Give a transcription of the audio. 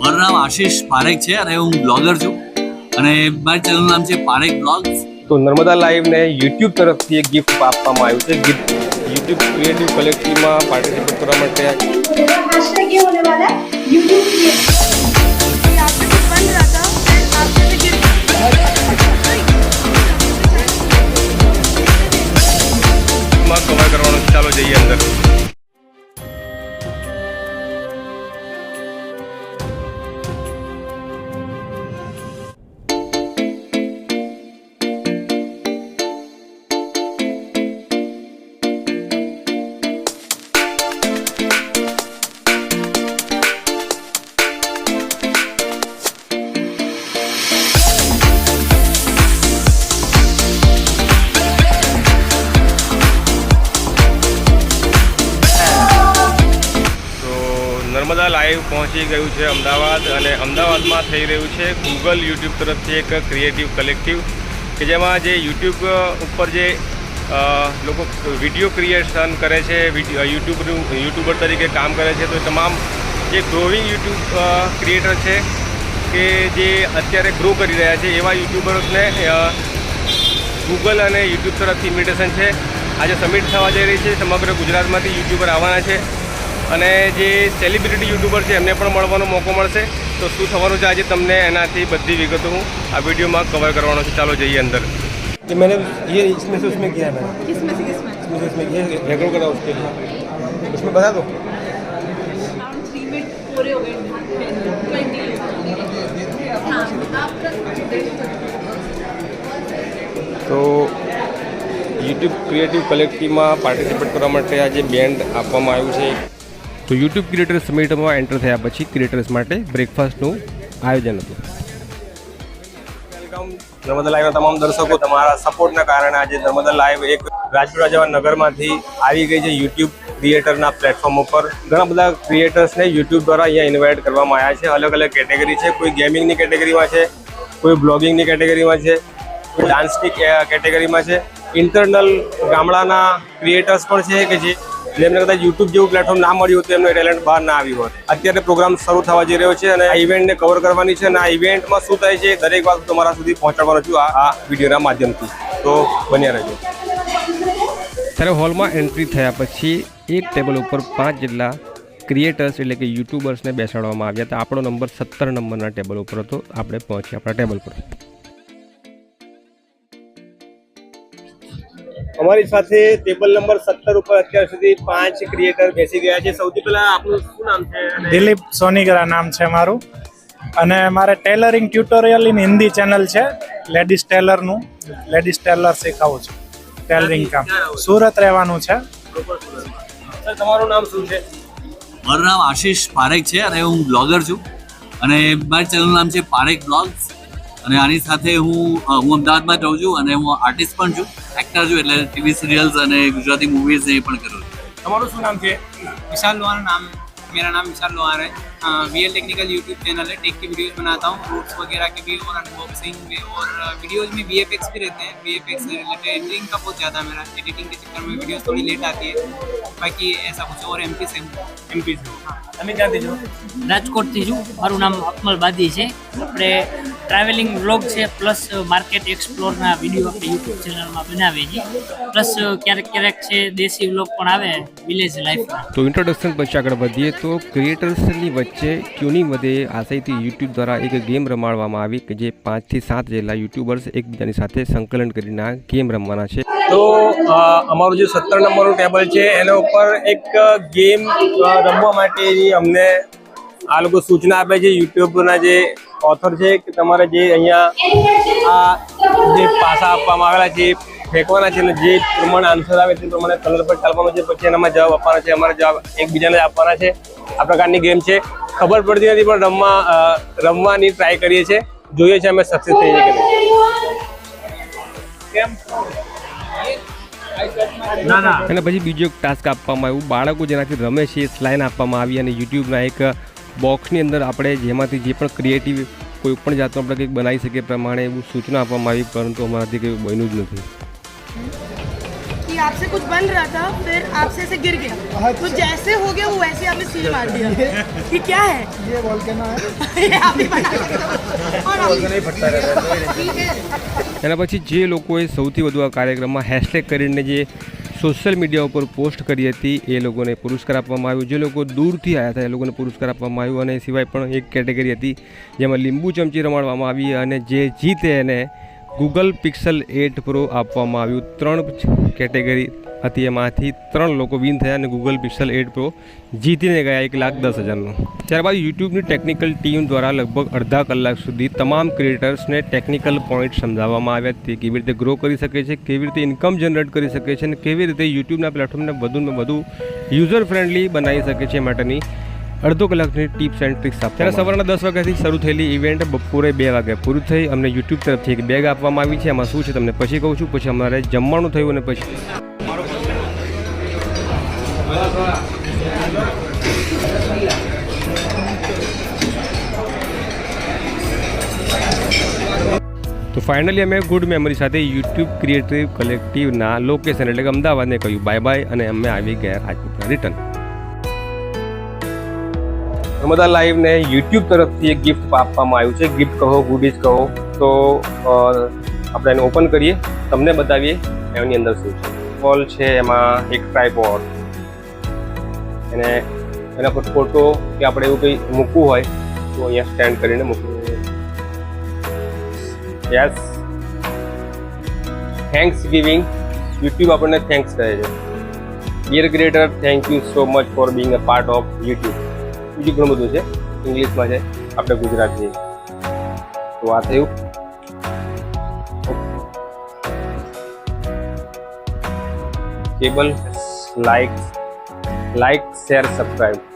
મારું નામ આશીષ પારેખ છે અને હું બ્લોગર છું. અને મારી ચેનલનું નામ છે પારેખ બ્લોગ્સ. તો નર્મદા લાઈવને યુટ્યુબ તરફથી એક ગિફ્ટ આપવામાં આવ્યું છે. ગિફ્ટ યુટ્યુબ ક્રિએટિવ કલેક્ટિવમાં પાર્ટિસિપેટ કરવા માટે નર્મદા લાઈવ પહોંચી ગયું છે અમદાવાદ અને અમદાવાદમાં થઈ રહ્યું છે ગૂગલ યુટ્યુબ તરફથી એક ક્રિએટિવ કલેક્ટિવ કે જેમાં જે યુટ્યુબ ઉપર જે લોકો વીડિયો ક્રિએશન કરે છે યુટ્યુબનું યુટ્યુબર તરીકે કામ કરે છે, તો તમામ જે ગ્રોવિંગ યુટ્યુબ ક્રિએટર છે કે જે અત્યારે ગ્રો કરી રહ્યા છે, એવા યુટ્યુબર્સને ગૂગલ અને યુટ્યુબ તરફથી ઇન્વિટેશન છે. આજે સમિટ થવા જઈ રહી છે, સમગ્ર ગુજરાતમાંથી યુટ્યુબર આવવાના છે. અને જે સેલિબ્રિટી યુટ્યુબર છે એમને પણ મળવાનો મોકો મળશે તો શું થવાનું છે આજે તમને એનાથી બધી વિગતો હું આ વિડીયોમાં કવર કરવાનો છું ચાલો જઈએ અંદર ये मैंने ये इसमें से उसमें किया है मैंने किसमें से किसमें इसमें से उसमें किया है रेकॉर्ड करा उसके लिए उसमें बता दो थ्री मिनट पूरे हो गए ट्वेंटी हाँ आप તો યુટ્યુબ ક્રિએટિવ કલેક્ટિવમાં પાર્ટિસિપેટ કરવા માટે આજે બેન્ડ આપવામાં આવ્યું છે તો યુટ્યુબ ક્રિએટર સમિટમાં એન્ટર થયા પછી ક્રિએટર્સ માટે બ્રેકફાસ્ટનું આયોજન હતું. વેલકમ. નર્મદા લાઈવના તમામ દર્શકો, તમારા સપોર્ટના કારણે આજે નર્મદા લાઈવ એક રાજપુરા જેવા નગરમાંથી આવી ગઈ છે યુટ્યુબ ક્રિએટરના પ્લેટફોર્મ ઉપર. ઘણા બધા ક્રિએટર્સને યુટ્યુબ દ્વારા અહીંયા ઇન્વાઇટ કરવામાં આવ્યા છે. અલગ અલગ કેટેગરી છે. કોઈ ગેમિંગની કેટેગરીમાં છે, કોઈ બ્લોગિંગની કેટેગરીમાં છે, કોઈ ડાન્સની કેટેગરીમાં છે. ઇન્ટરનલ ગામડાના ક્રિએટર્સ પણ છે કે જે જેમને કદાચ યુટ્યુબ જેવું પ્લેટફોર્મ ના મળ્યું હતું એમનું ટેલેન્ટ બહાર ના આવ્યું હોત. અત્યારે પ્રોગ્રામ શરૂ થવા જઈ રહ્યો છે અને આ ઇવેન્ટને કવર કરવાની છે અને આ ઇવેન્ટમાં શું થાય છે દરેક વાત તમારા સુધી પહોંચાડવાનો છું આ વિડીયોના માધ્યમથી. તો બન્યા રહેજો. ત્યારે હોલમાં એન્ટ્રી થયા પછી એક ટેબલ ઉપર પાંચ જેટલા ક્રિએટર્સ એટલે કે યુટ્યુબર્સને બેસાડવામાં આવ્યા હતા. આપણો નંબર સત્તર નંબરના ટેબલ ઉપર હતો. આપણે પહોંચ્યા આપણા ટેબલ પર. અમારી સાથે ટેબલ નંબર સત્તર ઉપર અત્યાર સુધી પાંચ ક્રિએટર બેસી ગયા છે. સૌથી પહેલા આપનું શું નામ છે દિલીપ સોનીગરા નામ છે મારું. અને મારે tailoring tutorial in Hindi channel છે લેડીઝ ટેલરનું લેડીઝ ટેલર શીખવું છું ટેલરિંગ કામ. સુરત રહેવાનું છે. તમારું નામ શું છે? મારું નામ આશીષ પારેખ છે અને હું બ્લોગર છું. અને મારી ચેનલનું નામ છે પારેખ બ્લોગ્સ. અને આની સાથે હું હું અમદાવાદમાં રહું છું અને હું આર્ટિસ્ટ પણ છું. એક્ટર છું એટલે ટીવી સિરિયલ્સ અને ગુજરાતી મૂવીઝ એ પણ કરું છું તમારું શું નામ છે विशाल लोहार नाम मेरा नाम विशाल लोहार है V L technical YouTube channel है टेक की वीडियोस बनाता हूँ रूट्स वगैरह के भी और अनबॉक्सिंग में और वीडियोस में वी भी रहते हैं वी से रिलेटेड एडिटिंग का बहुत ज़्यादा मेरा एडिटिंग के चक्कर में वीडियोस थोड़ी लेट आती है बाकी ऐसा कुछ और एम पी से એમપી છો તમે ક્યાંથી છો રાજકોટથી છું મારું નામ અકમલ બાદી છે આપણે ટ્રાવેલિંગ બ્લોગ છે પ્લસ માર્કેટ એક્સપ્લોરના વીડિયો આપણે યુટ્યુબ ચેનલમાં બનાવીએ છીએ. પ્લસ ક્યારેક ક્યારેક છે દેશી બ્લોગ પણ આવે વિલેજ લાઈફના તો ઇન્ટ્રોડક્શન પછી આગળ વધીએ તો ક્રિએટર્સની વચ્ચે ક્યુની મધ્યે આશયથી યુટ્યુબ દ્વારા એક ગેમ રમાડવામાં આવી કે જે પાંચથી સાત જેટલા યુટ્યુબર્સ એકબીજાની સાથે સંકલન કરીને આ ગેમ રમવાના છે. તો અમારું જે સત્તર નંબરનું ટેબલ છે એના ઉપર એક ગેમ રમવા માટેની અમને આ લોકો સૂચના આપે છે યુટ્યુબના જે ઓથર છે કે તમારે જે અહીંયા આ જે પાસા આપવામાં આવેલા છે ફેંકવાના છે અને જે પ્રમાણે આન્સર આવે તે પ્રમાણે કલર પર ચાલવાનો છે પછી એનામાં જવાબ આપવાના છે અમારે જવાબ એકબીજાને આપવાના છે. આ પ્રકારની ગેમ છે. ખબર પડતી નથી પણ રમવા રમવાની ટ્રાય કરીએ છીએ. જોઈએ છે અમે સક્સેસ થઈ છીએ કે નહીં. અને પછી બીજો એક ટાસ્ક આપવામાં આવ્યું. બાળકો જેનાથી રમે છે સ્લાઇન આપવામાં આવી અને યુટ્યુબના એક બોક્સની અંદર આપણે જેમાંથી જે પણ ક્રિએટિવ કોઈ પણ જાતનું આપણે કંઈક બનાવી શકીએ એ પ્રમાણે એવું સૂચના આપવામાં આવી પરંતુ અમારાથી કંઈ બન્યું જ નથી कि आपसे कुछ बन रहा था फिर आपसे ऐसे गिर गया तो जैसे हो गया वो वैसे ही आपने सील मार दिया ये क्या है ये વોલ્કેનો હે ये आप ही बना सकते हो और आप- ठीक है એના પછી જે લોકોએ સૌથી વધુ આ કાર્યક્રમમાં હેશટેગ કરીને જે સોશિયલ મીડિયા ઉપર પોસ્ટ કરી હતી, એ લોકોને પુરસ્કાર આપવામાં આવ્યો. જે લોકો દૂરથી આવ્યા હતા, એ લોકોને પુરસ્કાર આપવામાં આવ્યો અને સિવાય પણ એક કેટેગરી હતી, જેમાં લીંબુ ચમચી રમાડવામાં આવી અને જે જીતે એને ગૂગલ પિક્સલ એટ પ્રો આપવામાં આવ્યું. ત્રણ કેટેગરી હતી. એમાંથી ત્રણ લોકો વિન થયા અને ગૂગલ પિક્સલ એટ પ્રો જીતીને ગયા એક લાખ દસ હજારનો. ત્યારબાદ યુટ્યુબની ટેકનિકલ ટીમ દ્વારા લગભગ અડધા કલાક સુધી તમામ ક્રિએટર્સને ટેકનિકલ પોઈન્ટ સમજાવવામાં આવ્યા તે કેવી રીતે ગ્રો કરી શકે છે, કેવી રીતે ઇન્કમ જનરેટ કરી શકે છે અને કેવી રીતે યુટ્યુબના પ્લેટફોર્મને વધુને વધુ યુઝર ફ્રેન્ડલી બનાવી શકે છે માટેની અડધો કલાકની ટિપ્સ એન્ડ ટ્રિક્સ આપી ત્યારે સવારના દસ વાગ્યાથી શરૂ થયેલી ઇવેન્ટ બપોરે બે વાગે પૂરી થઈ. અમને યુટ્યુબ તરફથી એક બેગ આપવામાં આવી છે. એમાં શું છે તમને પછી કહું છું. પછી અમારે જમવાનું થયું અને પછી તો ફાઇનલી અમે ગુડ મેમરી સાથે યુટ્યુબ ક્રિએટિવ કલેક્ટિવના લોકેશન એટલે કે અમદાવાદને કહ્યું. બાય બાય અને અમે આવી ગયા રાજપીપળા રિટર્ન નર્મદા લાઈવને યુટ્યુબ તરફથી એક ગિફ્ટ આપવામાં આવ્યું છે. ગિફ્ટ કહો ગુડીઝ કહો. તો આપણે એને ઓપન કરીએ. તમને બતાવીએ એની અંદર શું છે. બોલ છે, એમાં એક ટ્રાયપોડ એને એના પર ફોટો કે આપણે એવું કંઈ મૂકવું હોય, તો અહીંયા સ્ટેન્ડ કરીને મૂકવું યસ થેન્ક્સ ગિવિંગ યુટ્યુબ આપણને થેન્ક્સ કહે છે. Dear creator thank you so much for being a part of YouTube બીજું ઘણું બધું છે. ઇંગ્લિશમાં છે, આપણે ગુજરાતી તો આ થયું. Cable like like share subscribe